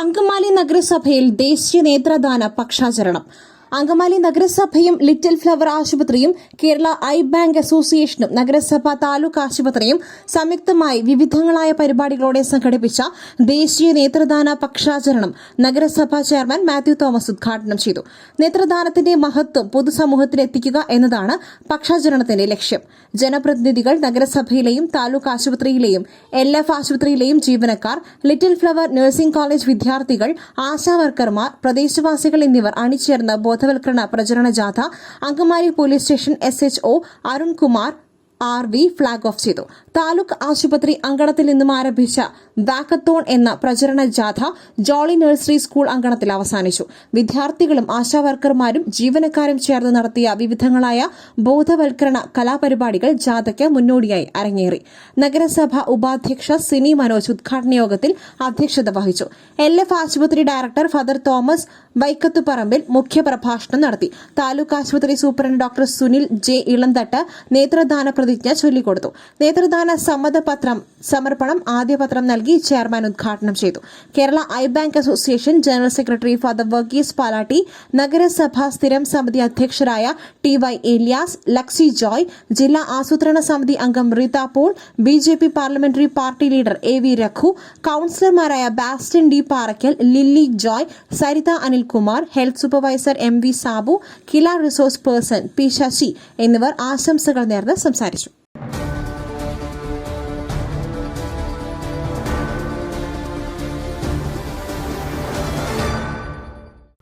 Angamaly നഗരസഭയിൽ ദേശീയ നേത്രദാന പക്ഷാചരണം. അങ്കമാലി നഗരസഭയും ലിറ്റിൽ ഫ്ലവർ ആശുപത്രിയും കേരള ഐ ബാങ്ക് അസോസിയേഷനും നഗരസഭ താലൂക്ക് ആശുപത്രിയും സംയുക്തമായി വിവിധങ്ങളായ പരിപാടികളോടെ സംഘടിപ്പിച്ച ദേശീയ നേത്രദാന പക്ഷാചരണം നഗരസഭാ ചെയർമാൻ മാത്യു തോമസ് ഉദ്ഘാടനം ചെയ്തു. നേത്രദാനത്തിന്റെ മഹത്വം പൊതുസമൂഹത്തിൽ എത്തിക്കുക എന്നതാണ് പക്ഷാചരണത്തിന്റെ ലക്ഷ്യം. ജനപ്രതിനിധികൾ നഗരസഭയിലെയും താലൂക്ക് ആശുപത്രിയിലെയും എൽ എഫ് ആശുപത്രിയിലെയും ജീവനക്കാർ ലിറ്റിൽ ഫ്ലവർ നഴ്സിംഗ് കോളേജ് വിദ്യാർത്ഥികൾ ആശാവർക്കർമാർ പ്രദേശവാസികൾ എന്നിവർ അണിചേർന്ന ബോധവൽക്കരണ പ്രചരണ ജാഥ Angamaly police station S H O Arunkumar R V flag off ചെയ്തു. താലൂക്ക് ആശുപത്രി അങ്കണത്തിൽ നിന്നും ആരംഭിച്ച വാക്കത്തോൺ എന്ന പ്രചരണ ജാഥ ജോളി നഴ്സറി സ്കൂൾ അങ്കണത്തിൽ അവസാനിച്ചു. വിദ്യാർത്ഥികളും ആശാവർക്കർമാരും ജീവനക്കാരും ചേർന്ന് നടത്തിയ വിവിധങ്ങളായ ബോധവൽക്കരണ കലാപരിപാടികൾ ജാഥയ്ക്ക് മുന്നോടിയായി അരങ്ങേറി. നഗരസഭ ഉപാധ്യക്ഷ സിനി മനോജ് ഉദ്ഘാടന യോഗത്തിൽ അധ്യക്ഷത വഹിച്ചു. എൽ എഫ് ആശുപത്രി ഡയറക്ടർ ഫാദർ തോമസ് വൈക്കത്തുപറമ്പിൽ മുഖ്യപ്രഭാഷണം നടത്തി. താലൂക്ക് ആശുപത്രി superintendent doctor Sunil J Elanthattu നേത്രദാന പ്രതിജ്ഞ ചൊല്ലിക്കൊടുത്തു. നേതൃദാന സമ്മതപത്രം സമർപ്പണം ആദ്യ പത്രം നൽകി ചെയർമാൻ ഉദ്ഘാടനം ചെയ്തു. Kerala I bank association general secretary father Varghese Palatty നഗരസഭാ സ്ഥിരം സമിതി അധ്യക്ഷരായ ടി വൈ ഏലിയാസ് ലക്സി ജോയ് ജില്ലാ ആസൂത്രണ സമിതി അംഗം Reetha Paul B J P parliamentary party leader A V Raghu കൌൺസിലർമാരായ Bastin D Parackal Lilly Joy Saritha Anilkumar health supervisor M V Sabu KILA resource person P Sasi എന്നിവർ ആശംസകൾ നേർന്ന് സംസാരിച്ചു.